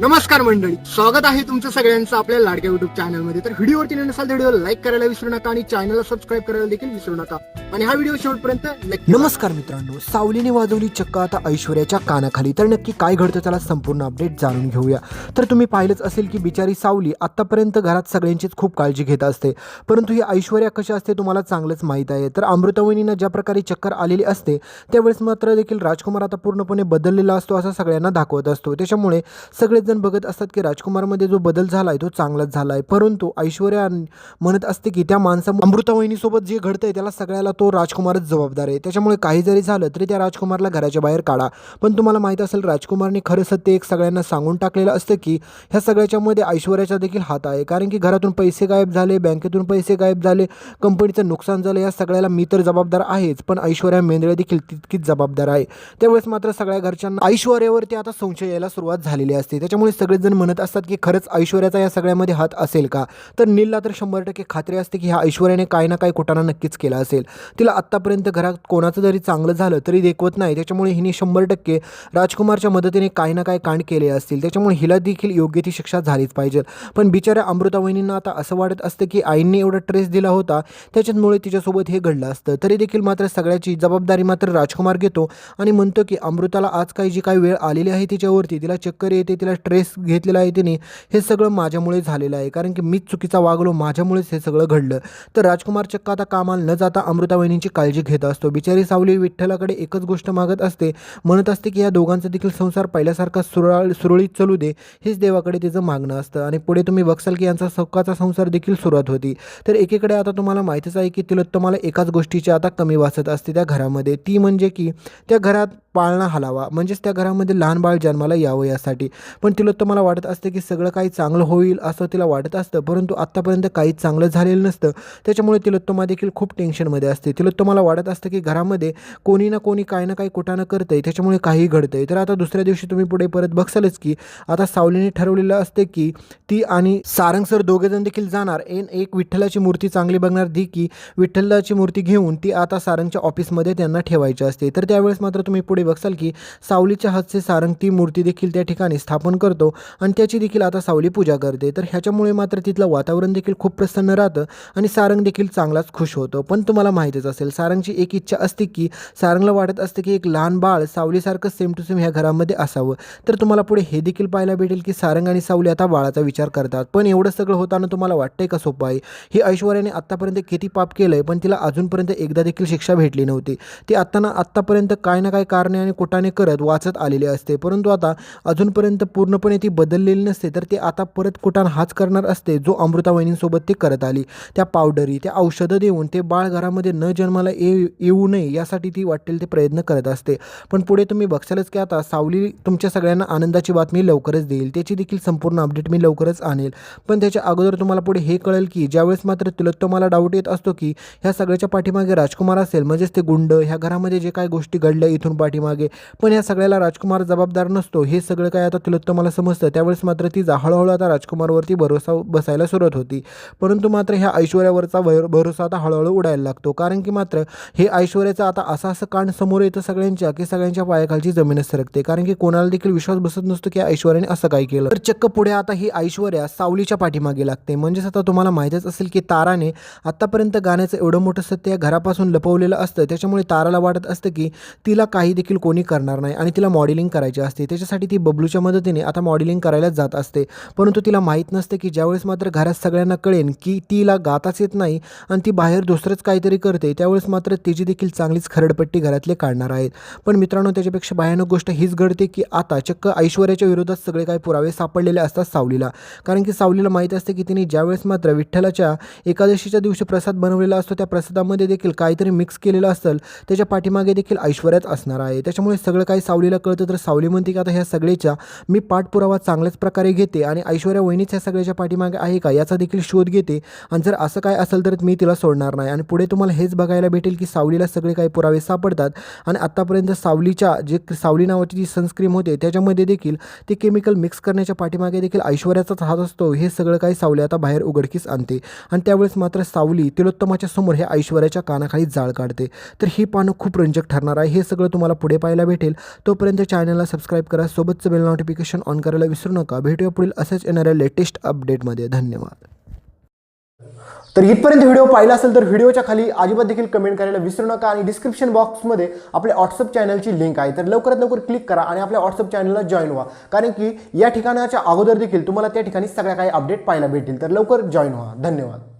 नमस्कार मंडळी स्वागत आहे तुमचं सगळ्यांचं आपल्या लाडक्या युट्यूब चॅनलमध्ये तर व्हिडिओवरती नसाल तर व्हिडिओ लाईक करायला विसरू नका आणि चॅनलला सबस्क्राईब करायला देखील विसरू नका. आणि हा व्हिडिओ शेवटपर्यंत नमस्कार मित्रांनो सावलीने वाजवली चक्क आता ऐश्वर्याच्या कानाखाली. तर नक्की काय घडतं त्याला संपूर्ण अपडेट जाणून घेऊया. तर तुम्ही पाहिलंच असेल की बिचारी सावली आतापर्यंत घरात सगळ्यांचीच खूप काळजी घेत असते. परंतु ही ऐश्वर्या कशी असते तुम्हाला चांगलंच माहीत आहे. तर अमृतवणीनं ज्या प्रकारे चक्कर आलेली असते त्यावेळेस मात्र देखील राजकुमार आता पूर्णपणे बदललेला असतो असं सगळ्यांना दाखवत असतो. त्याच्यामुळे सगळेच जण बघत असतात की राजकुमारमध्ये जो बदल झाला आहे तो चांगलाच झाला आहे परंतु ऐश्वर्या म्हणत असते की त्या माणसा अमृतावहिनीसोबत जे घडतंय त्याला सगळ्याला तो राजकुमारच जबाबदार आहे. त्याच्यामुळे काही जरी झालं तरी त्या राजकुमारला घराच्या बाहेर काढा. पण तुम्हाला माहीत असेल राजकुमारने खरं सत्य एक सगळ्यांना सांगून टाकलेलं असतं की ह्या सगळ्याच्यामध्ये ऐश्वर्याचा देखील हात आहे. कारण की घरातून पैसे गायब झाले बँकेतून पैसे गायब झाले कंपनीचं नुकसान झालं या सगळ्याला मी तर जबाबदार आहेच. पण ऐश्वर्या मेंदळे देखील तितकीच जबाबदार आहे. त्यावेळेस मात्र सगळ्या घरच्यांना ऐश्वर्यावरती आता संशय यायला सुरुवात झालेली असते. त्याच्यामुळे सगळेजण म्हणत असतात की खरंच ऐश्वर्याचा या सगळ्यामध्ये हात असेल का? तर नीलला तर शंभर टक्के खात्री असते की ह्या ऐश्वर्याने काय ना काय कुटाणा नक्कीच केला असेल. तिला आत्तापर्यंत घरात कोणाचं जरी चांगलं झालं तरी देखवत नाही. त्याच्यामुळे हिने शंभर टक्के राजकुमारच्या मदतीने काय ना काय कांड केले असतील. त्याच्यामुळे हिला देखील योग्य ती शिक्षा झालीच पाहिजे. पण बिचाऱ्या अमृता वहिनींना आता असं वाटत असतं की आईंनी एवढा ट्रेस दिला होता त्याच्यामुळे तिच्यासोबत हे घडलं असतं. तरी देखील मात्र सगळ्याची जबाबदारी मात्र राजकुमार घेतो आणि म्हणतो की अमृताला आज काही जी काही वेळ आलेली आहे तिच्यावरती तिला चक्कर येते तिला स्ट्रेस घेतलेला आहे तिने हे सगळं माझ्यामुळे झालेलं आहे. कारण की मीच चुकीचा वागलो माझ्यामुळेच हे सगळं घडलं. तर राजकुमार चक्क आता कामाला न जाता अमृतावहिनींची काळजी घेत असतो. बिचारी सावली विठ्ठलाकडे एकच गोष्ट मागत असते. म्हणत असते की या दोघांचा देखील संसार पहिल्यासारखा सुरळ सुरळीत चालू दे हेच देवाकडे तिचं मागणं असतं. आणि पुढे तुम्ही बघसाल की यांचा सौकाचा संसार देखील सुरुवात होती. तर एकीकडे आता तुम्हाला माहितीच आहे की तिलोत्तमाला एकाच गोष्टीची आता कमी वाचत असते त्या घरामध्ये. ती म्हणजे की त्या घरात पाळणा हलावा. म्हणजेच त्या घरामध्ये लहान बाळ जन्माला यावं यासाठी. पण तिलोत्तमाला वाटत असतं की सगळं काही चांगलं होईल असं तिला वाटत असतं. परंतु आत्तापर्यंत काहीच चांगलं झालेलं नसतं. त्याच्यामुळे तिलोत्तमा देखील खूप टेन्शनमध्ये असते. तिलोत्तमाला वाटत असतं की घरामध्ये कोणी ना कोणी काही ना काही कुठानं करतं आहे त्याच्यामुळे काही आहे तर आता दुसऱ्या दिवशी तुम्ही पुढे परत बघसालच की आता सावलीने ठरवलेलं असते की ती आणि सारंग सर दोघेजण देखील जाणार. एन एक विठ्ठलाची मूर्ती चांगली बघणार दी की विठ्ठलाची मूर्ती घेऊन ती आता सारंगच्या ऑफिसमध्ये त्यांना ठेवायची असते. तर त्यावेळेस मात्र तुम्ही पुढे बघसाल की सावलीच्या हातचे सारंग ती मूर्ती देखील त्या ठिकाणी स्थापन करतो आणि त्याची देखील आता सावली पूजा करते. तर ह्याच्यामुळे मात्र तिथलं वातावरण देखील खूप प्रसन्न राहतं आणि सारंग देखील चांगलाच खुश होतो. पण तुम्हाला माहितीच असेल सारंगची एक इच्छा असते की सारंगला वाटत असते की एक लहान बाळ सावलीसारखं सेम टू सेम ह्या घरामध्ये असावं. तर तुम्हाला पुढे हे देखील पाहायला भेटेल की सारंग आणि सावली आता बाळाचा विचार करतात. पण एवढं सगळं होताना तुम्हाला वाटतंय का सोपं आहे ही ऐश्वर्याने आत्तापर्यंत किती पाप केलं आहे पण तिला अजूनपर्यंत एकदा देखील शिक्षा भेटली नव्हती. ती आत्ताना आत्तापर्यंत काय ना काय कारणे आणि कुटाने करत वाचत आलेले असते. परंतु आता अजूनपर्यंत पूर्णपणे ती बदललेली नसते तर ती आता परत कुटाण हाच करणार असते जो अमृता वहिनींसोबत ती करत आली. त्या पावडरी त्या औषधं देऊन ते बाळ घरामध्ये न जन्माला येऊ नये यासाठी ती वाटेल ते प्रयत्न करत असते. पण पुढे तुम्ही बघशालच की आता सावली तुमच्या सगळ्यांना आनंदाची बातमी लवकरच देईल. त्याची देखील संपूर्ण अपडेट मी लवकरच आणेल. पण त्याच्या अगोदर तुम्हाला पुढे हे कळेल की ज्यावेळेस मात्र तिलोत्तमाला डाऊट येत असतो की ह्या सगळ्याच्या पाठीमागे राजकुमार असेल म्हणजेच ते गुंड ह्या घरामध्ये जे काय गोष्टी घडल्या इथून पाठी पाठीमागे. पण या सगळ्याला राजकुमार जबाबदार नसतो. हे सगळं काय आता तिलोत्तमाला समजतं. त्यावेळेस मात्र तिचा हळूहळू आता राजकुमारवरती भरोसा बसायला सुरुवात होती. परंतु मात्र ह्या ऐश्वर्यावरचा भर भरोसा आता हळूहळू उडायला लागतो. कारण की मात्र हे ऐश्वर्याचं आता असं असं कांड समोर येतं सगळ्यांच्या की सगळ्यांच्या पायाखालची जमीनच सरकते. कारण की कोणाला देखील विश्वास बसत नसतो की ऐश्वर्याने असं काय केलं. तर चक्क पुढे आता ही ऐश्वर्या सावलीच्या पाठीमागे लागते. म्हणजेच आता तुम्हाला माहीतच असेल की ताराने आत्तापर्यंत गाण्याचं एवढं मोठं सत्य या घरापासून लपवलेलं असतं. त्याच्यामुळे ताराला वाटत असतं की तिला काही देखील देखील कोणी करणार नाही आणि तिला मॉडेलिंग करायची असते. त्याच्यासाठी ती बबलूच्या मदतीने आता मॉडेलिंग करायला जात असते. परंतु तिला माहीत नसते की ज्यावेळेस मात्र घरात सगळ्यांना कळेन की तिला गाताच येत नाही आणि ती बाहेर दुसरंच काहीतरी करते त्यावेळेस मात्र तिची देखील चांगलीच खरडपट्टी घरातले काढणार आहेत. पण मित्रांनो त्याच्यापेक्षा भयानक गोष्ट हीच घडते की आता चक्क ऐश्वर्याच्या विरोधात सगळे काही पुरावे सापडलेले असतात सावलीला. कारण की सावलीला माहीत असते की तिने ज्यावेळेस मात्र विठ्ठलाच्या एकादशीच्या दिवशी प्रसाद बनवलेला असतो त्या प्रसादामध्ये देखील काहीतरी मिक्स केलेलं असेल त्याच्या पाठीमागे देखील ऐश्वर्याच असणार आहे. त्याच्यामुळे सगळं काही सावलीला कळतं. तर सावली म्हणते की आता ह्या सगळ्याच्या मी पाठपुरावा चांगल्याच प्रकारे घेते आणि ऐश्वर्या वहिनीच ह्या सगळ्याच्या पाठीमागे आहे का याचा देखील शोध घेते. आणि जर असं काय असेल तर मी तिला सोडणार नाही. आणि पुढे तुम्हाला हेच बघायला भेटेल की सावलीला सगळे काही पुरावे सापडतात. आणि आत्तापर्यंत सावलीच्या जे सावली नावाची जी सनस्क्रीम होते त्याच्यामध्ये देखील ते केमिकल मिक्स करण्याच्या पाठीमागे देखील ऐश्वर्याचाच हात असतो. हे सगळं काही सावली आता बाहेर उघडकीस आणते. आणि त्यावेळेस मात्र सावली तिलोत्तमाच्या समोर हे ऐश्वर्याच्या कानाखाली जाळ काढते. तर ही पानं खूप रंजक ठरणार आहे. हे सगळं तुम्हाला पुढे पुढे पाहायला भेटेल. तोपर्यंत चॅनलला सबस्क्राईब करा. सोबतचं बेल नोटिफिकेशन ऑन करायला विसरू नका. भेटूया पुढील असेच येणाऱ्या लेटेस्ट अपडेटमध्ये धन्यवाद. तर इथपर्यंत व्हिडिओ पाहिला असेल तर व्हिडिओच्या खाली अजिबात देखील कमेंट करायला विसरू नका आणि डिस्क्रिप्शन बॉक्समध्ये आपल्या व्हॉट्सअप चॅनलची लिंक आहे. तर लवकरात लवकर क्लिक करा आणि आपल्या व्हॉट्सअप चॅनलला जॉईन व्हा. कारण की या ठिकाणाच्या अगोदर देखील तुम्हाला त्या ठिकाणी सगळ्या काही अपडेट पाहायला भेटतील. तर लवकर जॉईन व्हा. धन्यवाद.